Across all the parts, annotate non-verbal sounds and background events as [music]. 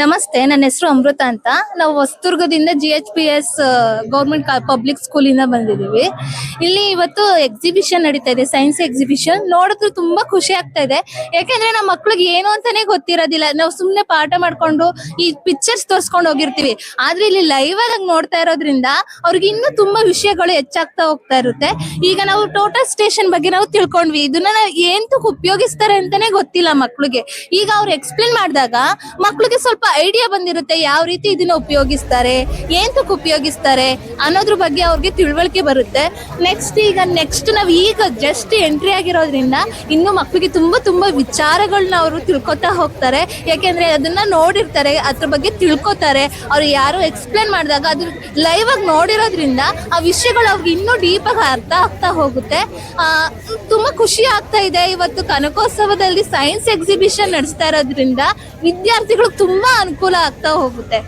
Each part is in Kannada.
ನಮಸ್ತೆ, ನನ್ನ ಹೆಸರು ಅಮೃತ ಅಂತ. ನಾವು ಹೊಸದುರ್ಗದಿಂದ G H P S government public ಸ್ಕೂಲಿಂದ ಬಂದಿದ್ದೀವಿ. ಇಲ್ಲಿ ಇವತ್ತು ಎಕ್ಸಿಬಿಷನ್ ನಡೀತಾ ಇದೆ ಸೈನ್ಸ್ ಎಕ್ಸಿಬಿಷನ್ ನೋಡಿದ್ರೆ ತುಂಬಾ ಖುಷಿ ಆಗ್ತಾ ಇದೆ. ಯಾಕೆಂದ್ರೆ ನಮ್ಮ ಮಕ್ಳಿಗೆ ಏನು ಅಂತಾನೆ ಗೊತ್ತಿರೋದಿಲ್ಲ. ನಾವು ಸುಮ್ಮನೆ ಪಾಠ ಮಾಡ್ಕೊಂಡು ಈ ಪಿಕ್ಚರ್ಸ್ ತೋರ್ಸ್ಕೊಂಡು ಹೋಗಿರ್ತೀವಿ. ಆದ್ರೆ ಇಲ್ಲಿ ಲೈವ್ ಆಗಿ ನೋಡ್ತಾ ಇರೋದ್ರಿಂದ ಅವ್ರಿಗೆ ಇನ್ನೂ ತುಂಬಾ ವಿಷಯಗಳು ಹೆಚ್ಚಾಗ್ತಾ ಹೋಗ್ತಾ ಇರುತ್ತೆ. ಈಗ ನಾವು ಟೋಟಲ್ ಸ್ಟೇಷನ್ ಬಗ್ಗೆ ನಾವು ತಿಳ್ಕೊಂಡ್ವಿ. ಇದನ್ನ ಏನ್ ಉಪಯೋಗಿಸ್ತಾರೆ ಅಂತಾನೆ ಗೊತ್ತಿಲ್ಲ ಮಕ್ಳಿಗೆ. ಈಗ ಅವ್ರು ಎಕ್ಸ್ಪ್ಲೇನ್ ಮಾಡಿದಾಗ ಮಕ್ಳಿಗೆ ಸ್ವಲ್ಪ ಐಡಿಯಾ ಬಂದಿರುತ್ತೆ ಯಾವ ರೀತಿ ಇದನ್ನ ಉಪಯೋಗಿಸ್ತಾರೆ ಏಂತಕ್ ಉಪಯೋಗಿಸ್ತಾರೆ ಅನ್ನೋದ್ರ ಬಗ್ಗೆ ಅವ್ರಿಗೆ ತಿಳುವಳಿಕೆ ಬರುತ್ತೆ. ನೆಕ್ಸ್ಟ್ ಈಗ ನೆಕ್ಸ್ಟ್ ನಾವು ಈಗ ಜಸ್ಟ್ ಎಂಟ್ರಿ ಆಗಿರೋದ್ರಿಂದ ಇನ್ನು ಮಕ್ಳಿಗೆ ತುಂಬಾ ತುಂಬಾ ವಿಚಾರಗಳನ್ನ ಅವರು ತಿಳ್ಕೊತಾ ಹೋಗ್ತಾರೆ. ಯಾಕೆಂದ್ರೆ ಅದನ್ನ ನೋಡಿರ್ತಾರೆ, ಅದ್ರ ಬಗ್ಗೆ ತಿಳ್ಕೊತಾರೆ. ಅವ್ರು ಯಾರು ಎಕ್ಸ್ಪ್ಲೇನ್ ಮಾಡಿದಾಗ ಅದು ಲೈವ್ ಆಗಿ ನೋಡಿರೋದ್ರಿಂದ ಆ ವಿಷಯಗಳು ಅವ್ರಿಗೆ ಇನ್ನೂ ಡೀಪ್ ಆಗಿ ಅರ್ಥ ಆಗ್ತಾ ಹೋಗುತ್ತೆ. ತುಂಬಾ ಖುಷಿ ಆಗ್ತಾ ಇದೆ. ಇವತ್ತು ಕನಕೋತ್ಸವದಲ್ಲಿ ಸೈನ್ಸ್ ಎಕ್ಸಿಬಿಷನ್ ನಡೆಸ್ತಾ ಇರೋದ್ರಿಂದ ವಿದ್ಯಾರ್ಥಿಗಳಿಗೆ ತುಂಬಾ ಅನುಕೂಲ ಆಗ್ತಾ ಹೋಗುತ್ತೆ.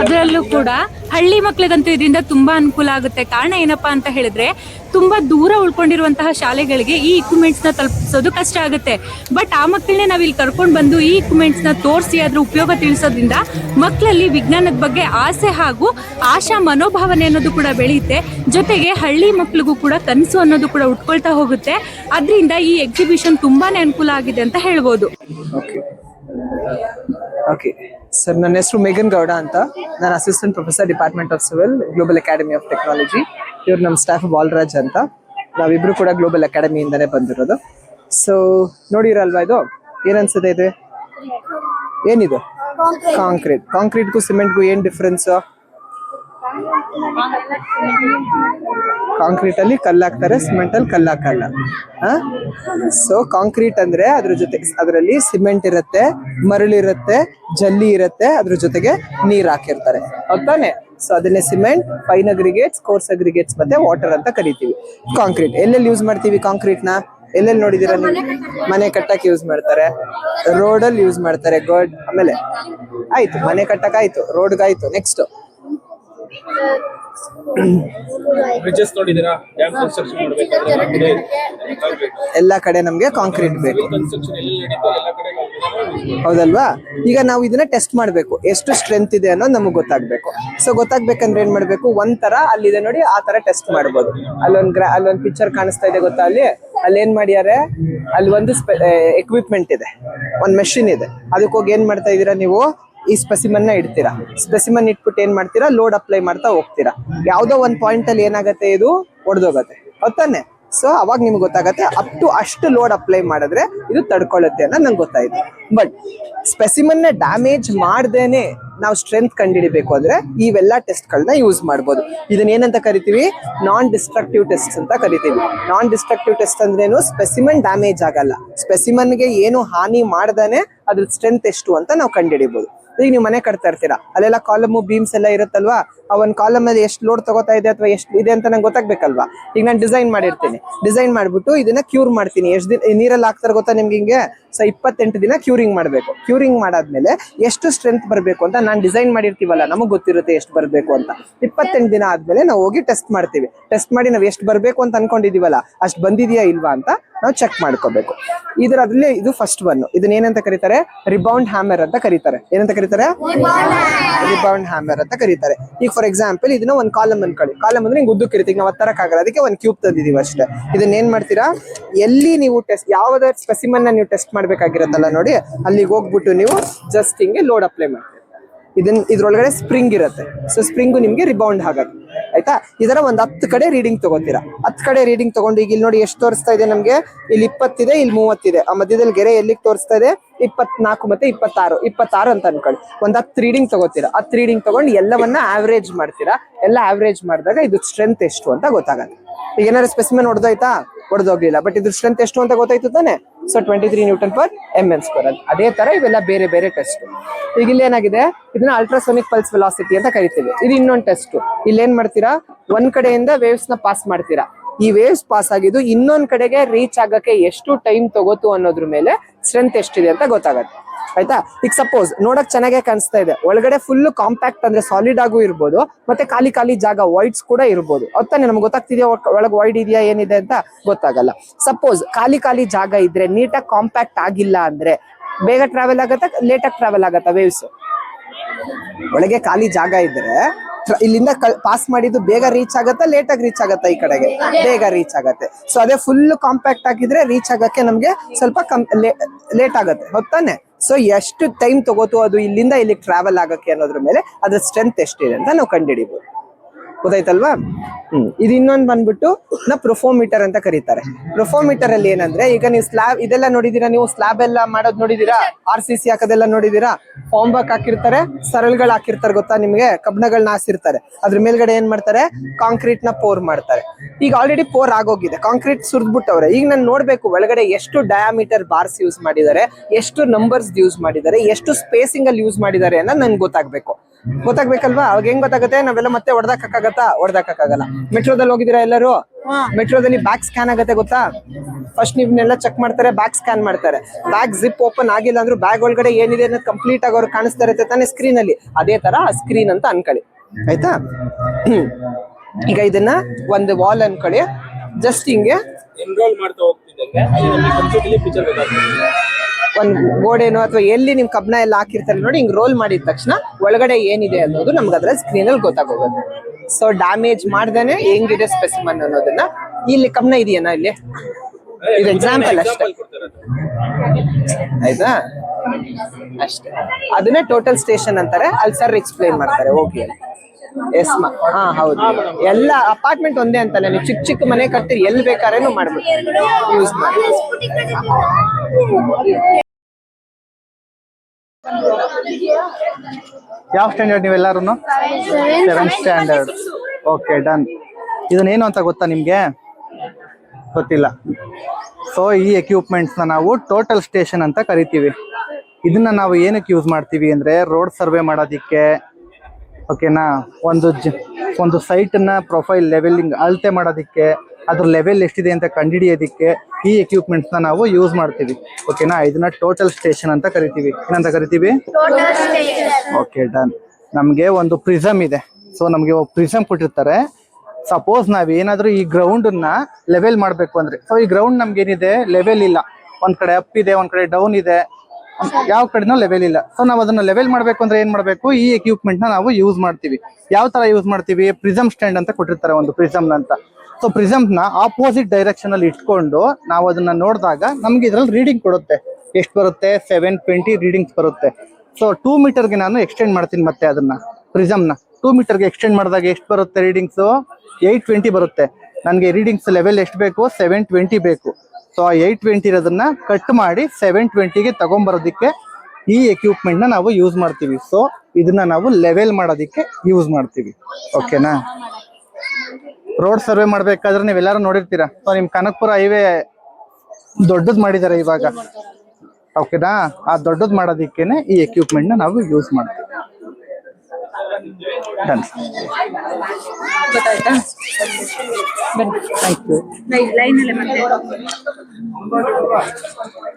ಅದರಲ್ಲೂ ಕೂಡ ಹಳ್ಳಿ ಮಕ್ಳಿಗಂತೂ ಇದರಿಂದ ತುಂಬಾ ಅನುಕೂಲ ಆಗುತ್ತೆ. ಕಾರಣ ಏನಪ್ಪಾ ಅಂತ ಹೇಳಿದ್ರೆ ತುಂಬಾ ದೂರ ಉಳ್ಕೊಂಡಿರುವಂತಹ ಶಾಲೆಗಳಿಗೆ ಈ ಇಕ್ವಿಪ್ಮೆಂಟ್ಸ್ನ ತಲುಪಿಸೋದು ಕಷ್ಟ ಆಗುತ್ತೆ. ಬಟ್ ಆ ಮಕ್ಕಳನ್ನೇ ನಾವ್ ಇಲ್ಲಿ ಕರ್ಕೊಂಡು ಬಂದು ಈ ಇಕ್ವಿಪ್ಮೆಂಟ್ಸ್ನ ತೋರಿಸಿ ಅದ್ರ ಉಪಯೋಗ ತಿಳಿಸೋದ್ರಿಂದ ಮಕ್ಕಳಲ್ಲಿ ವಿಜ್ಞಾನದ ಬಗ್ಗೆ ಆಸೆ ಹಾಗೂ ಆಶಾ ಮನೋಭಾವನೆ ಅನ್ನೋದು ಕೂಡ ಬೆಳೆಯುತ್ತೆ. ಜೊತೆಗೆ ಹಳ್ಳಿ ಮಕ್ಕಳಿಗೂ ಕೂಡ ಕನಸು ಅನ್ನೋದು ಕೂಡ ಉಟ್ಕೊಳ್ತಾ ಹೋಗುತ್ತೆ. ಅದರಿಂದ ಈ ಎಕ್ಸಿಬಿಷನ್ ತುಂಬಾನೇ ಅನುಕೂಲ ಆಗಿದೆ ಅಂತ ಹೇಳ್ಬೋದು. ಓಕೆ ಸರ್ ನನ್ನ ಹೆಸರು ಮೇಘನ್ ಗೌಡ ಅಂತ. ನಾನು assistant professor department of civil global academy of technology ಇವ್ರು ನಮ್ಮ ಸ್ಟಾಫ್ ಬಾಲರಾಜ್ ಅಂತ. ನಾವಿಬ್ರು ಕೂಡ ಗ್ಲೋಬಲ್ ಅಕಾಡೆಮಿಯಿಂದನೇ ಬಂದಿರೋದು. ಸೊ ನೋಡಿರಲ್ವಾ ಇದು? ಏನನ್ಸುತ್ತೆ ಇದು? ಏನಿದು? ಕಾಂಕ್ರೀಟ್ ಕಾಂಕ್ರೀಟ್ಗೂ ಸಿಮೆಂಟ್ಗೂ ಏನು ಡಿಫ್ರೆನ್ಸ್ ಕಾಂಕ್ರೀಟ್ ಅಲ್ಲಿ ಕಲ್ಲು ಹಾಕ್ತಾರೆ ಸಿಮೆಂಟ್ ಅಲ್ಲಿ ಕಲ್ಲು ಹಾಕಲ್ಲ ಸೊ ಕಾಂಕ್ರೀಟ್ ಅಂದ್ರೆ ಅದ್ರ ಜೊತೆ, ಅದರಲ್ಲಿ ಸಿಮೆಂಟ್ ಇರುತ್ತೆ ಮರಳಿರುತ್ತೆ ಜಲ್ಲಿ ಇರುತ್ತೆ, ಅದ್ರ ಜೊತೆಗೆ ನೀರ್ ಹಾಕಿರ್ತಾರೆ. ಹೌದಾನೆ ಸೊ ಅದನ್ನೇ cement fine aggregates coarse aggregates ಮತ್ತೆ ವಾಟರ್ ಅಂತ ಕರಿತೀವಿ. ಕಾಂಕ್ರೀಟ್ ಎಲ್ಲೆಲ್ಲಿ ಯೂಸ್ ಮಾಡ್ತೀವಿ ಕಾಂಕ್ರೀಟ್ನ? ಎಲ್ಲೆಲ್ಲಿ ನೋಡಿದೀರ ನೀವು? ಮನೆ ಕಟ್ಟಕ್ಕೆ ಯೂಸ್ ಮಾಡ್ತಾರೆ. ರೋಡಲ್ಲಿ ಯೂಸ್ ಮಾಡ್ತಾರೆ ಗೋಡ್ ಆಮೇಲೆ, ಆಯ್ತು, ಮನೆ ಕಟ್ಟಕ್ ಆಯ್ತು ರೋಡ್ಗಾಯ್ತು ನೆಕ್ಸ್ಟ್ ಬ್ರಿಡ್ಜಸ್ ನೋಡಿದೀರಾ ಡ್ಯಾಮ್ ಕನ್ಸ್ಟ್ರಕ್ಷನ್ ಮಾಡಬೇಕಾದ್ರೆ ಎಲ್ಲಾ ಕಡೆ ನಮಗೆ ಕಾಂಕ್ರೀಟ್ ಬೇಕು. ಕನ್ಸ್ಟ್ರಕ್ಷನ್ ಎಲ್ಲಿ ನಡೀತೋ ಎಲ್ಲ ಕಡೆ ಹೌದಲ್ವಾ? ಈಗ ನಾವು ಇದನ್ನ ಟೆಸ್ಟ್ ಮಾಡಬೇಕು. ಎಷ್ಟು ಸ್ಟ್ರೆಂತ್ ಇದೆ ಅನ್ನೋದು ನಮಗೆ ಗೊತ್ತಾಗಬೇಕು. ಸೊ ಗೊತ್ತಾಗ್ಬೇಕಂದ್ರೆ ಏನ್ ಮಾಡ್ಬೇಕು? ಒಂಥರ ತರ ಅಲ್ಲಿದೆ ನೋಡಿ ಆ ತರ ಟೆಸ್ಟ್ ಮಾಡ್ಬೋದು. ಅಲ್ಲೊಂದ್ ಗ್ರಾ ಅಲ್ಲೊಂದ್ ಪಿಕ್ಚರ್ ಕಾಣಿಸ್ತಾ ಇದೆ ಗೊತ್ತಾ ಅಲ್ಲಿ? ಅಲ್ಲಿ ಏನ್ ಮಾಡ್ಯಾರೆ? ಅಲ್ಲಿ ಒಂದು ಎಕ್ವಿಪ್ಮೆಂಟ್ ಇದೆ. ಒಂದ್ ಮೆಷಿನ್ ಇದೆ. ಅದಕ್ಕೆ ಹೋಗಿ ಏನ್ ಮಾಡ್ತಾ ಇದೀರಾ ನೀವು? ಈ ಸ್ಪೆಸಿಮನ್ನ ಇಡ್ತೀರಾ? ಸ್ಪೆಸಿಮನ್ ಇಟ್ಬಿಟ್ಟು ಏನ್ ಮಾಡ್ತೀರಾ? ಲೋಡ್ ಅಪ್ಲೈ ಮಾಡ್ತಾ ಹೋಗ್ತೀರಾ. ಯಾವುದೋ ಒಂದ್ ಪಾಯಿಂಟ್ ಅಲ್ಲಿ ಏನಾಗುತ್ತೆ ಇದು? ಒಡೆದೋಗತ್ತೆ. ಹೊತ್ತಾನೆ ಸೊ ಅವಾಗ ನಿಮ್ಗೆ ಗೊತ್ತಾಗತ್ತೆ ಅಪ್ ಟು ಅಷ್ಟು ಲೋಡ್ ಅಪ್ಲೈ ಮಾಡಿದ್ರೆ ಇದು ತಡ್ಕೊಳ್ಳುತ್ತೆ ಅನ್ನೋ ನಂಗೆ ಗೊತ್ತಾಯ್ತು. ಬಟ್ ಸ್ಪೆಸಿಮನ್ನ ಡ್ಯಾಮೇಜ್ ಮಾಡ್ದೇನೆ ನಾವು ಸ್ಟ್ರೆಂತ್ ಕಂಡುಹಿಡಿಬೇಕು ಅಂದ್ರೆ ಇವೆಲ್ಲ ಟೆಸ್ಟ್ಗಳನ್ನ ಯೂಸ್ ಮಾಡ್ಬೋದು. ಇದನ್ನ ಏನಂತ ಕರಿತೀವಿ? ನಾನ್ ಡಿಸ್ಟ್ರಕ್ಟಿವ್ ಟೆಸ್ಟ್ ಅಂತ ಕರಿತೀವಿ. ನಾನ್ ಡಿಸ್ಟ್ರಕ್ಟಿವ್ ಟೆಸ್ಟ್ ಅಂದ್ರೇನು ಸ್ಪೆಸಿಮನ್ ಡ್ಯಾಮೇಜ್ ಆಗಲ್ಲ. ಸ್ಪೆಸಿಮನ್ಗೆ ಏನು ಹಾನಿ ಮಾಡ್ದಾನೆ ಅದ್ರ ಸ್ಟ್ರೆಂತ್ ಎಷ್ಟು ಅಂತ ನಾವು ಕಂಡುಹಿಡಿಬಹುದು ಈಗ ನೀವು ಮನೆ ಕಟ್ತಾ ಇರ್ತೀರಾ? ಅಲ್ಲೆಲ್ಲ ಕಾಲಮು ಬೀಮ್ಸ್ ಎಲ್ಲ ಇರುತ್ತಲ್ವಾ? ಆ ಒಂದು ಕಾಲಮ್ ಅಲ್ಲಿ ಎಷ್ಟು ಲೋಡ್ ತಗೋತಾ ಇದೆ ಅಥವಾ ಎಷ್ಟು ಇದೆ ಅಂತ ನಂಗೆ ಗೊತ್ತಾಗ್ಬೇಕಲ್ವಾ? ಈಗ ನಾನು ಡಿಸೈನ್ ಮಾಡಿರ್ತೀನಿ. ಡಿಸೈನ್ ಮಾಡ್ಬಿಟ್ಟು ಇದನ್ನ ಕ್ಯೂರ್ ಮಾಡ್ತೀನಿ. ಎಷ್ಟು ದಿನ ನೀರಲ್ಲಿ ಹಾಕ್ತಾರೆ ಗೊತ್ತಾ ನಿಮ್ಗೆ ಹಿಂಗೆ? ಸೊ ಇಪ್ಪತ್ತೆಂಟು ದಿನ ಕ್ಯೂರಿಂಗ್ ಮಾಡಬೇಕು. ಕ್ಯೂರಿಂಗ್ ಮಾಡಾದ್ಮೇಲೆ ಎಷ್ಟು ಸ್ಟ್ರೆಂತ್ ಬರಬೇಕು ಅಂತ ನಾನು ಡಿಸೈನ್ ಮಾಡಿರ್ತೀವಲ್ಲ, ನಮಗೆ ಗೊತ್ತಿರುತ್ತೆ ಎಷ್ಟು ಬರಬೇಕು ಅಂತ. ಇಪ್ಪತ್ತೆಂಟು ದಿನ ಆದ್ಮೇಲೆ ನಾವು ಹೋಗಿ ಟೆಸ್ಟ್ ಮಾಡ್ತೀವಿ. ಟೆಸ್ಟ್ ಮಾಡಿ ನಾವು ಎಷ್ಟು ಬರಬೇಕು ಅಂತ ಅನ್ಕೊಂಡಿದೀವಲ್ಲ, ಅಷ್ಟು ಬಂದಿದೆಯಾ ಇಲ್ವಾ ಅಂತ ನಾವು ಚೆಕ್ ಮಾಡ್ಕೋಬೇಕು. ಇದರಲ್ಲಿ ಇದು ಫಸ್ಟ್ ಒನ್ ಇದನ್ನ ಏನಂತ ಕರೀತಾರೆ? ರಿಬೌಂಡ್ ಹ್ಯಾಮರ್ ಅಂತ ಕರೀತಾರೆ. ಏನಂತ ಕರೀತಾರೆ? ರಿಬೌಂಡ್ ಹ್ಯಾಮರ್ ಅಂತ ಕರೀತಾರೆ. ಈಗ ಫಾರ್ ಎಕ್ಸಾಂಪಲ್ ಇದನ್ನ ಒಂದು ಕಾಲಮ್ ಅನ್ಕೊಳ್ಳಿ. ಕಾಲಮ್ ಅಂದ್ರೆ ಹಿಂಗ್ ಉದ್ದಕ್ಕೆ ಇರುತ್ತೆ. ಈಗ ನಾವು ಆಗಲ್ಲ. ಅದಕ್ಕೆ ಒಂದು ಕ್ಯೂಬ್ ತಂದಿದೀವಿ ಅಷ್ಟೇ. ಇದನ್ನ ಏನ್ ಮಾಡ್ತೀರಾ? ಎಲ್ಲಿ ನೀವು ಟೆಸ್ಟ್ ಯಾವ್ದ ಸ್ಪೆಸಿಮನ್ನ ನೀವು ಟೆಸ್ಟ್ ಮಾಡ್ಬೇಕಾಗಿರತ್ತಲ್ಲ ನೋಡಿ, ಅಲ್ಲಿಗೆ ಹೋಗ್ಬಿಟ್ಟು ನೀವು ಜಸ್ಟ್ ಹಿಂಗೆ ಲೋಡ್ ಅಪ್ಲೈ ಮಾಡ್ತೀರಾ. ಇದನ್ ಇದ್ರೊಳಗಡೆ ಸ್ಪ್ರಿಂಗ್ ಇರುತ್ತೆ. ಸೊ ಸ್ಪ್ರಿಂಗು ನಿಮ್ಗೆ ರಿಬೌಂಡ್ ಆಗುತ್ತೆ. ಆಯ್ತಾ? ಇದರ ಒಂದು ಹತ್ತು ಕಡೆ ರೀಡಿಂಗ್ ತಗೋತೀರಾ. ಹತ್ತು ಕಡೆ ರೀಡಿಂಗ್ ತಗೊಂಡು ಈಗ ಇಲ್ಲಿ ನೋಡಿ ಎಷ್ಟು ತೋರಿಸ್ತಾ ಇದೆ ನಮ್ಗೆ. ಇಲ್ಲಿ ಇಪ್ಪತ್ತಿದೆ, ಇಲ್ಲಿ ಮೂವತ್ತಿದೆ. ಆ ಮಧ್ಯದಲ್ಲಿ ಗೆರೆ ಎಲ್ಲಿಗೆ ತೋರಿಸ್ತಾ ಇದೆ? ಇಪ್ಪತ್ನಾಲ್ಕು ಮತ್ತೆ ಇಪ್ಪತ್ತಾರು. ಇಪ್ಪತ್ತಾರು ಅಂತ ಅನ್ಕೊಳ್ಳಿ. ಒಂದ್ ಹತ್ತು ರೀಡಿಂಗ್ ತಗೋತೀರಾ. ಹತ್ತು ರೀಡಿಂಗ್ ತಗೊಂಡು ಎಲ್ಲವನ್ನ ಆವರೇಜ್ ಮಾಡ್ತೀರಾ. ಎಲ್ಲ ಆವರೇಜ್ ಮಾಡಿದಾಗ ಇದು ಸ್ಟ್ರೆಂತ್ ಎಷ್ಟು ಅಂತ ಗೊತ್ತಾಗತ್ತೆ. ಈಗ ಏನಾದ್ರು ಸ್ಪೆಸಿಮೆನ್ ಹೊಡೆದೋಯ್ತಾ? ಹೊಡೆದೋಗ್ಲಿಲ್ಲ. ಬಟ್ ಇದ್ರ ಸ್ಟ್ರೆಂತ್ ಎಷ್ಟು ಅಂತ ಗೊತ್ತಾಯ್ತು ತಾನೆ? So twenty three newton per M N square ಅಂತ ಅದೇ ತರ ಇವೆಲ್ಲ ಬೇರೆ ಬೇರೆ ಟೆಸ್ಟ್ ಈಗ ಇಲ್ಲಿ ಏನಾಗಿದೆ? ಇದನ್ನ ಅಲ್ಟ್ರಾಸೋನಿಕ್ ಪಲ್ಸ್ ವೆಲಾಸಿಟಿ ಅಂತ ಕರಿತೀವಿ. ಇದು ಇನ್ನೊಂದು ಟೆಸ್ಟ್ ಇಲ್ಲಿ ಏನ್ ಮಾಡ್ತೀರಾ? ಒಂದ್ ಕಡೆಯಿಂದ ವೇವ್ಸ್ನ ಪಾಸ್ ಮಾಡ್ತೀರಾ. ಈ ವೇವ್ಸ್ ಪಾಸ್ ಆಗಿದ್ದು ಇನ್ನೊಂದ್ ಕಡೆಗೆ ರೀಚ್ ಆಗಕ್ಕೆ ಎಷ್ಟು ಟೈಮ್ ತಗೋತು ಅನ್ನೋದ್ರ ಮೇಲೆ ಸ್ಟ್ರೆಂತ್ ಎಷ್ಟಿದೆ ಅಂತ ಗೊತ್ತಾಗತ್ತೆ. ಆಯ್ತಾ? ಈಗ ಸಪೋಸ್ ನೋಡಕ್ ಚೆನ್ನಾಗೆ ಕಾಣಿಸ್ತಾ ಇದೆ. ಒಳಗಡೆ ಫುಲ್ ಕಾಂಪ್ಯಾಕ್ಟ್ ಅಂದ್ರೆ ಸಾಲಿಡ್ ಆಗೂ ಇರ್ಬೋದು, ಮತ್ತೆ ಖಾಲಿ ಖಾಲಿ ಜಾಗ ವೈಡ್ಸ್ ಕೂಡ ಇರ್ಬೋದು. ಹೊತ್ತಾನೆ ನಮ್ಗೆ ಗೊತ್ತಾಗ್ತಿದೆಯಾ? ಒಳಗೆ ವೈಡ್ ಇದೆಯಾ, ಏನಿದೆ ಅಂತ? ಗೊತ್ತಾಗಲ್ಲ. ಸಪೋಸ್ ಖಾಲಿ ಖಾಲಿ ಜಾಗ ಇದ್ರೆ ನೀಟಾಗಿ ಕಾಂಪ್ಯಾಕ್ಟ್ ಆಗಿಲ್ಲ ಅಂದ್ರೆ ಬೇಗ ಟ್ರಾವೆಲ್ ಆಗತ್ತಾ ಲೇಟಾಗಿ ಟ್ರಾವೆಲ್ ಆಗತ್ತಾ ವೇವ್ಸ್ ಒಳಗೆ ಖಾಲಿ ಜಾಗ ಇದ್ರೆ ಇಲ್ಲಿಂದ ಪಾಸ್ ಮಾಡಿದ್ದು ಬೇಗ ರೀಚ್ ಆಗತ್ತಾ ಲೇಟ್ ಆಗಿ ರೀಚ್ ಆಗತ್ತಾ ಈ ಕಡೆಗೆ? ಬೇಗ ರೀಚ್ ಆಗತ್ತೆ. ಸೊ ಅದೇ ಫುಲ್ ಕಾಂಪ್ಯಾಕ್ಟ್ ಆಗಿದ್ರೆ ರೀಚ್ ಆಗಕ್ಕೆ ನಮ್ಗೆ ಸ್ವಲ್ಪ ಕಮ್ ಲೇಟ್ ಆಗತ್ತೆ. ಹೊತ್ತಾನೆ ಸೊ ಎಷ್ಟು ಟೈಮ್ ತಗೋತು ಅದು ಇಲ್ಲಿಂದ ಇಲ್ಲಿಗೆ ಟ್ರಾವೆಲ್ ಆಗಕ್ಕೆ ಅನ್ನೋದ್ರ ಮೇಲೆ ಅದ್ರ ಸ್ಟ್ರೆಂತ್ ಎಷ್ಟಿದೆ ಅಂತ ನಾವು ಕಂಡುಹಿಡಿಬಹುದು ಗೊತ್ತಾಯ್ತಲ್ವಾ? ಇದು ಇನ್ನೊಂದು ಬಂದ್ಬಿಟ್ಟು ನಾ ಪ್ರೊಫೋಮೀಟರ್ ಅಂತ ಕರೀತಾರೆ. ಪ್ರೊಫೋಮೀಟರ್ ಅಲ್ಲಿ ಏನಂದ್ರೆ, ಈಗ ನೀವು ಸ್ಲಾಬ್, ಇದೆಲ್ಲ ನೋಡಿದೀರಾ? ನೀವು ಸ್ಲಾಬ್ ಎಲ್ಲ ಮಾಡೋದ್ ನೋಡಿದೀರಾ? ಆರ್ ಸಿ ಸಿ ಹಾಕೋದೆಲ್ಲ ನೋಡಿದೀರಾ? ಫಾರ್ಮ್ ವರ್ಕ್ ಹಾಕಿರ್ತಾರೆ, ಸರಳುಗಳು ಹಾಕಿರ್ತಾರೆ ಗೊತ್ತಾ ನಿಮ್ಗೆ? ಕಬ್ಣಗಳನ್ನ ಹಾಸಿರ್ತಾರೆ. ಅದ್ರ ಮೇಲ್ಗಡೆ ಏನ್ ಮಾಡ್ತಾರೆ? ಕಾಂಕ್ರೀಟ್ನ ಪೋರ್ ಮಾಡ್ತಾರೆ. ಈಗ ಆಲ್ರೆಡಿ ಪೋರ್ ಆಗೋಗಿದೆ. ಕಾಂಕ್ರೀಟ್ ಸುರಿದ್ಬಿಟ್ಟವ್ರೆ. ಈಗ ನಾನು ನೋಡ್ಬೇಕು, ಒಳಗಡೆ ಎಷ್ಟು ಡಯಾಮೀಟರ್ ಬಾರ್ಸ್ ಯೂಸ್ ಮಾಡಿದ್ದಾರೆ, ಎಷ್ಟು ನಂಬರ್ಸ್ ಯೂಸ್ ಮಾಡಿದ್ದಾರೆ, ಎಷ್ಟು ಸ್ಪೇಸಿಂಗ್ ಅಲ್ಲಿ ಯೂಸ್ ಮಾಡಿದ್ದಾರೆ ಅನ್ನೋದು ನನ್ಗೆ ಗೊತ್ತಾಗ್ಬೇಕು. ಗೊತ್ತಾಗ್ಬೇಕಲ್ವಾ? ಅವಾಗ ಹೆಂಗ್ ಗೊತ್ತಾಗುತ್ತೆ? ನಾವೆಲ್ಲ ಮತ್ತೆ ಹೊಡೆದಾಕಕ್ಕಾಗತ್ತಾ? ಹೊಡೆದಾಕಕ್ಕಾಗಲ್ಲ. ಮೆಟ್ರೋದಲ್ಲಿ ಹೋಗಿದ್ದೀರಾ ಎಲ್ಲರೂ? ಮೆಟ್ರೋದಲ್ಲಿ ಬ್ಯಾಕ್ ಸ್ಕ್ಯಾನ್ ಆಗತ್ತೆ ಗೊತ್ತಾ? ಫಸ್ಟ್ ನೀವ್ನೆಲ್ಲ ಚೆಕ್ ಮಾಡ್ತಾರೆ ಬ್ಯಾಕ್ ಸ್ಕ್ಯಾನ್ ಮಾಡ್ತಾರೆ. ಬ್ಯಾಗ್ ಜಿಪ್ ಓಪನ್ ಆಗಿಲ್ಲ ಅಂದ್ರೆ ಬ್ಯಾಗ್ ಒಳಗಡೆ ಏನಿದೆ ಅನ್ನೋದು ಕಂಪ್ಲೀಟ್ ಆಗಿ ಅವ್ರು ಕಾಣಿಸ್ತಾ ಇರುತ್ತೆ ತಾನೇ ಸ್ಕ್ರೀನ್ ಅಲ್ಲಿ. ಅದೇ ತರ ಸ್ಕ್ರೀನ್ ಅಂತ ಅನ್ಕೊಳ್ಳಿ. ಆಯ್ತಾ. [clears throat] ಈಗ ಇದನ್ನ ಒಂದು ವಾಲ್ ಅನ್ಕೊಳ್ಳಿ. ಜಸ್ಟ್ ಹಿಂಗೆ. ಎನ್ರೋಲ್ ಮಾಡ್ತಾ ಹೋಗ್ತಿದ್ದಂಗೆ ಒಂದ್ ಗೋಡೆನೋ ಅಥವಾ ಎಲ್ಲಿ ನಿಮ್ ಕಬ್ಬನ ಎಲ್ಲ ಹಾಕಿರ್ತಾರೆ ನೋಡಿ ಹಿಂಗ್ ರೋಲ್ ಮಾಡಿದ ತಕ್ಷಣ ಒಳಗಡೆ ಏನಿದೆ ಅನ್ನೋದು ನಮ್ಗೆ ಅದ್ರ ಸ್ಕ್ರೀನ್ ಅಲ್ಲಿ ಗೊತ್ತಾಗೋಗುತ್ತೆ. ಸೊ ಡ್ಯಾಮೇಜ್ ಮಾಡ್ದೇನೆ ಹೆಂಗಿದೆ ಸ್ಪೆಸಿಮನ್ ಅನ್ನೋದನ್ನ. ಇಲ್ಲಿ ಕಬ್ನ ಇದೆಯೇನಾ ಇಲ್ಲಿ? ಇದು ಎಕ್ಸಾಂಪಲ್ ಅಷ್ಟೇ. ಆಯ್ತಾ? ಅಷ್ಟೇ. ಅದನ್ನೇ ಟೋಟಲ್ ಸ್ಟೇಷನ್ ಅಂತಾರೆ. ಅಲ್ಲಿ ಸರ್ ಎಕ್ಸ್ಪ್ಲೈನ್ ಮಾಡ್ತಾರೆ. ಓಕೆ ಎಸ್ ಹಾ, ಹೌದು. ಎಲ್ಲ ಅಪಾರ್ಟ್ಮೆಂಟ್ ಒಂದೇ ಅಂತಲ್ಲ ನೀವು ಚಿಕ್ಕ ಚಿಕ್ಕ ಮನೆ ಕಟ್ಟಿ ಎಲ್ಲಿ ಬೇಕಾರೇನು ಮಾಡ್ಬೋದು. ಯೂಸ್ ಮಾಡಿ. ಯಾವ ಸ್ಟ್ಯಾಂಡರ್ಡ್ ನೀವೆಲ್ಲರೂ ಸೆವೆನ್ ಸ್ಟ್ಯಾಂಡರ್ಡ್ ಓಕೆ ಡನ್ ಇದನ್ನೇನು ಅಂತ ಗೊತ್ತಾ ನಿಮಗೆ? ಗೊತ್ತಿಲ್ಲ. ಸೊ ಈ ಎಕ್ವಿಪ್ಮೆಂಟ್ಸ್ನ ನಾವು ಟೋಟಲ್ ಸ್ಟೇಷನ್ ಅಂತ ಕರಿತೀವಿ. ಇದನ್ನ ನಾವು ಏನಕ್ಕೆ ಯೂಸ್ ಮಾಡ್ತೀವಿ ಅಂದರೆ ರೋಡ್ ಸರ್ವೆ ಮಾಡೋದಿಕ್ಕೆ. ಓಕೆನಾ ಒಂದು ಒಂದು ಸೈಟನ್ನ ಪ್ರೊಫೈಲ್ ಲೆವೆಲಿಂಗ್ ಅಳತೆ ಮಾಡೋದಕ್ಕೆ ಅದ್ರ ಲೆವೆಲ್ ಎಷ್ಟಿದೆ ಅಂತ ಕಂಡುಹಿಡಿಯೋದಕ್ಕೆ ಈ ಎಕ್ವಿಪ್ಮೆಂಟ್ಸ್ನ ನಾವು ಯೂಸ್ ಮಾಡ್ತೀವಿ. ಓಕೆನಾ ಇದನ್ನ ಟೋಟಲ್ ಸ್ಟೇಷನ್ ಅಂತ ಕರಿತೀವಿ. ಏನಂತ ಕರಿತೀವಿ? ಓಕೆ ಡನ್ ನಮಗೆ ಒಂದು ಪ್ರಿಸಮ್ ಇದೆ. ಸೊ ನಮಗೆ ಪ್ರಿಸಮ್ ಕೊಟ್ಟಿರ್ತಾರೆ. ಸಪೋಸ್ ನಾವೇನಾದರೂ ಈ ಗ್ರೌಂಡನ್ನ ಲೆವೆಲ್ ಮಾಡಬೇಕು ಅಂದ್ರೆ. ಸೊ ಈ ಗ್ರೌಂಡ್ ನಮ್ಗೆ ಏನಿದೆ ಲೆವೆಲ್ ಇಲ್ಲ. ಒಂದು ಕಡೆ ಅಪ್ ಇದೆ ಒಂದು ಕಡೆ ಡೌನ್ ಇದೆ. ಯಾವ ಕಡೆನೂ ಲೆವೆಲ್ ಇಲ್ಲ. ಸೊ ನಾವು ಅದನ್ನ ಲೆವೆಲ್ ಮಾಡಬೇಕು ಅಂದ್ರೆ ಏನ್ ಮಾಡಬೇಕು? ಈ ಎಕ್ವಿಪ್ಮೆಂಟ್ನ ನಾವು ಯೂಸ್ ಮಾಡ್ತೀವಿ. ಯಾವ ತರ ಯೂಸ್ ಮಾಡ್ತೀವಿ? ಪ್ರಿಸಮ್ ಸ್ಟ್ಯಾಂಡ್ ಅಂತ ಕೊಟ್ಟಿರ್ತಾರೆ ಒಂದು ಪ್ರಿಸಮ್ ಅಂತ. ಸೊ ಪ್ರಿಸಮ್ನ ಆಪೋಸಿಟ್ ಡೈರೆಕ್ಷನ್ ಅಲ್ಲಿ ಇಟ್ಕೊಂಡು ನಾವು ಅದನ್ನ ನೋಡಿದಾಗ ನಮ್ಗೆ ಇದ್ರಲ್ಲಿ ರೀಡಿಂಗ್ ಕೊಡುತ್ತೆ. ಎಷ್ಟು ಬರುತ್ತೆ? ಸೆವೆನ್ ಟ್ವೆಂಟಿ ರೀಡಿಂಗ್ಸ್ ಬರುತ್ತೆ. ಸೊ ಟೂ ಮೀಟರ್ಗೆ ನಾನು ಎಕ್ಸ್ಟೆಂಡ್ ಮಾಡ್ತೀನಿ ಮತ್ತೆ ಅದನ್ನ ಪ್ರಿಸಮ್ನ ಟೂ ಮೀಟರ್ಗೆ ಎಕ್ಸ್ಟೆಂಡ್ ಮಾಡಿದಾಗ ಎಷ್ಟು ಬರುತ್ತೆ ರೀಡಿಂಗ್ಸ್ ಏಯ್ಟ್ ಟ್ವೆಂಟಿ ಬರುತ್ತೆ. ನನಗೆ ರೀಡಿಂಗ್ಸ್ ಲೆವೆಲ್ ಎಷ್ಟು ಬೇಕು? ಸೆವೆನ್ ಟ್ವೆಂಟಿ ಬೇಕು. ಸೊ ಆ ಏಯ್ಟ್ ಟ್ವೆಂಟಿ ಇರೋದನ್ನ ಕಟ್ ಮಾಡಿ ಸೆವೆನ್ ಟ್ವೆಂಟಿಗೆ ತಗೊಂಬರೋದಕ್ಕೆ ಈ ಎಕ್ವಿಪ್ಮೆಂಟ್ನ ನಾವು ಯೂಸ್ ಮಾಡ್ತೀವಿ. ಸೊ ಇದನ್ನ ನಾವು ಲೆವೆಲ್ ಮಾಡೋದಕ್ಕೆ ಯೂಸ್ ಮಾಡ್ತೀವಿ. ಓಕೆನಾ ರೋಡ್ ಸರ್ವೆ ಮಾಡ್ಬೇಕಾದ್ರೆ ನೀವೆಲ್ಲರೂ ನೋಡಿರ್ತೀರಾ? ಸೊ ನಿಮ್ ಕನಕ್ಪುರ ಹೈವೇ ದೊಡ್ಡದ್ ಮಾಡಿದ್ದಾರೆ ಇವಾಗ. ಓಕೆನಾ ಆ ದೊಡ್ಡದ್ ಮಾಡೋದಿಕ್ಕೇನೆ ಈ ಎಕ್ವಿಪ್ಮೆಂಟ್ನ ನಾವು ಯೂಸ್ ಮಾಡ್ತೀವಿ. ಗೊತ್ತಾಯ್ತಾ? Thank you. ಲೈನ್ ಅಲ್ಲೇ ಮತ್ತೆ